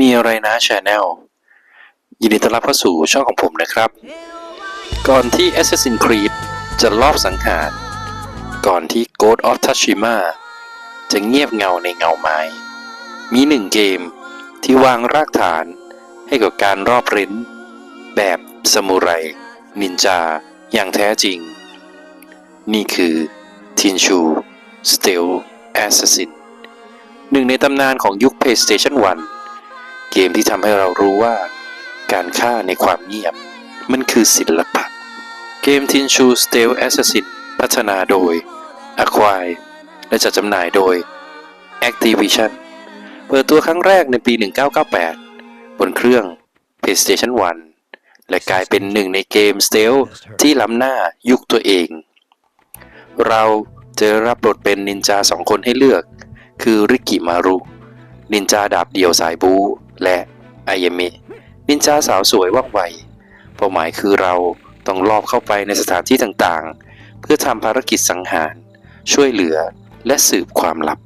มีอะไรนะชาแนลยินดีต้อนรับเข้าสู่ช่องของผมนะครับ ก่อนที่ Assassin's Creed จะลอบสังหาร ก่อนที่ Ghost of Tsushima จะเงียบเงาในเงาไม้ มีหนึ่งเกมที่วางรากฐานให้กับการรอบเร้น แบบสมุไร นินจา อย่างแท้จริง นี่คือ Tinshu Stealth Assassin หนึ่งในตำนานของยุค PlayStation 1 เกมที่ทำให้เรารู้ว่า การฆ่าในความเงียบ มันคือศิลปะ เกม Tinshu Stealth Assassin พัฒนาโดย Acquire และจัดจำหน่ายโดย Activision เปิดตัวครั้งแรกในปี 1998 บนเครื่อง PlayStation 1 และกลายเป็นหนึ่งในเกม Stealth ที่ล้ำหน้ายุคตัวเอง เราจะรับบทเป็นนินจาสองคนให้เลือก คือริกิมารุ นินจาดาบเดี่ยวสายบู และอายเมะนินจาสาวสวยว่องไวเป้าหมายคือเราต้องลอบเข้าไปในสถานที่ต่างๆ เพื่อทำภารกิจสังหาร ช่วยเหลือและสืบความลับ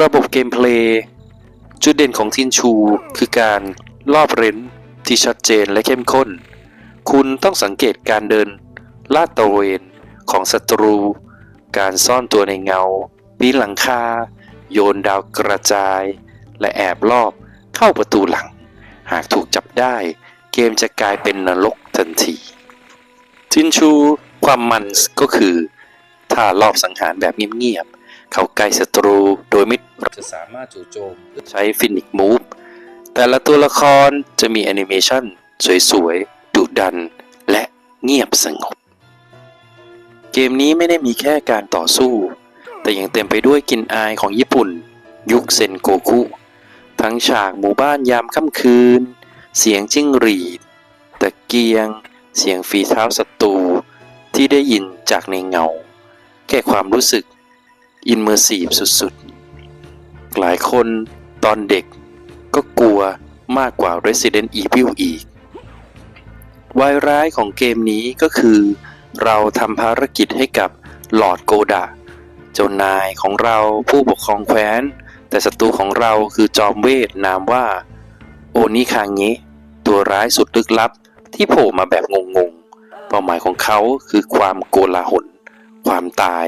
ระบบเกมเพลย์จุดเด่นของทินชู คือการลอบเร้นที่ชัดเจนและเข้มข้น คุณต้องสังเกตการเดิน ลาดตระเวนของศัตรู การซ่อนตัวในเงาปีนหลังคา โยนดาวกระจาย และแอบลอบเข้าประตูหลัง หากถูกจับได้ เกมจะกลายเป็นนรกทันที จินชูความมันก็คือ ถ้ารอบสังหารแบบเงียบๆ เข้าใกล้ศัตรูโดยไม่จะสามารถจู่โจมใช้ฟินิกมูฟแต่ละตัวละครจะมีแอนิเมชันสวยๆดุดัน และเงียบสงบ เกมนี้ไม่ได้มีแค่การต่อสู้ แต่ยังเต็มไปด้วยกลิ่นอายของญี่ปุ่น ยุคเซนโกคุ ทั้งฉากหมู่บ้านยามค่ำคืน เสียงจิ้งหรีด ตะเกียง เสียงฝีเท้าศัตรูที่ได้ยินจากในเงาแค่ความรู้สึกอินเมอร์ซีฟสุดๆ หลายคนตอนเด็กก็กลัวมากกว่า Resident Evil อีกวายร้ายของเกมนี้ก็คือ เราทำภารกิจให้กับหลอดโกดะเจ้านายของเราผู้ปกครองแคว้น แต่ศัตรูของเราคือจอมเวทนามว่า โอนิคางเงะตัวร้ายสุดลึกลับที่โผล่มาแบบงงๆ เป้าหมายของเขาคือความโกลาหล ความตาย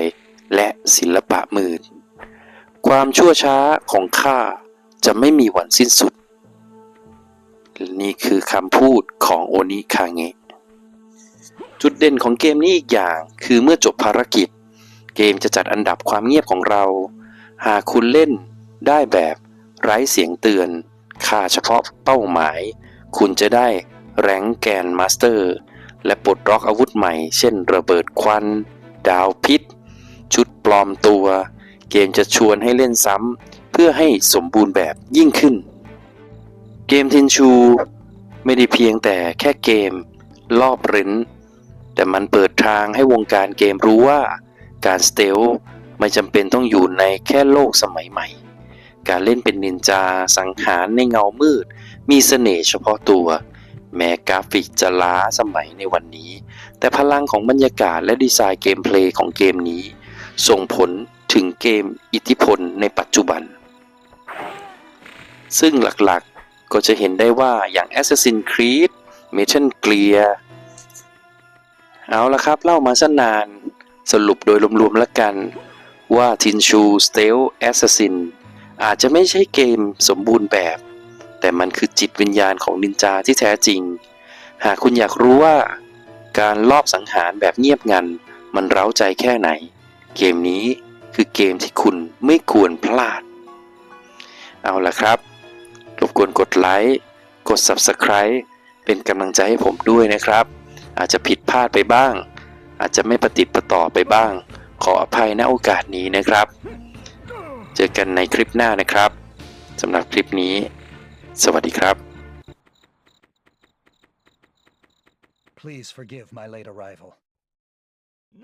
และศิลปะมืด ความชั่วช้าของข้าจะไม่มีวันสิ้นสุด นี่คือคำพูดของโอนิคางเงะจุดเด่นของเกมนี้อีกอย่างคือเมื่อจบภารกิจ เกมจะจัดอันดับความเงียบของเรา หากคุณเล่น ได้แบบไร้เสียงเตือน ค่าเฉพาะเป้าหมาย คุณจะได้แรงแกนมาสเตอร์ และปลดล็อกอาวุธใหม่ เช่นระเบิดควัน ดาวพิษ ชุดปลอมตัว เกมจะชวนให้เล่นซ้ำ เพื่อให้สมบูรณ์แบบยิ่งขึ้น เกมทินชู ไม่ได้เพียงแต่แค่เกม รอบเร้น แต่มันเปิดทางให้วงการเกมรู้ว่า การสเตลไม่จำเป็นต้องอยู่ในแค่โลกสมัยใหม่ การเล่นเป็นนินจาสังหารในเงามืด มีเสน่ห์เฉพาะตัว แม้กราฟิกจะล้าสมัยในวันนี้ แต่พลังของบรรยากาศและดีไซน์เกมเพลย์ของเกมนี้ ส่งผลถึงเกมอิทธิพลในปัจจุบัน ซึ่งหลักๆก็จะเห็นได้ว่าอย่าง Assassin's Creed Metal Gear เอาละครับ เล่ามาสั้นนานสรุปโดยรวมๆแล้วกันว่า Tinshu Stealth Assassin อาจจะไม่ใช่เกมสมบูรณ์แบบ แต่มันคือจิตวิญญาณของนินจาที่แท้จริง หากคุณอยากรู้ว่า การลอบสังหารแบบเงียบงัน มันเร้าใจแค่ไหน เกมนี้คือเกมที่คุณไม่ควรพลาด เอาละครับรบกวนกดไลค์กด Subscribe เป็นกำลังใจให้ผมด้วยนะครับ อาจจะผิดพลาดไปบ้าง อาจจะไม่ประติดประต่อไปบ้าง ขออภัยณโอกาสนี้นะครับ เจอกันในคลิปหน้านะครับสำหรับคลิปนี้ สวัสดีครับ Please forgive my late arrival.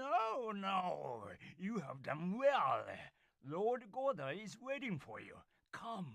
No, no, you have done well. Lord Goda is waiting for you. Come.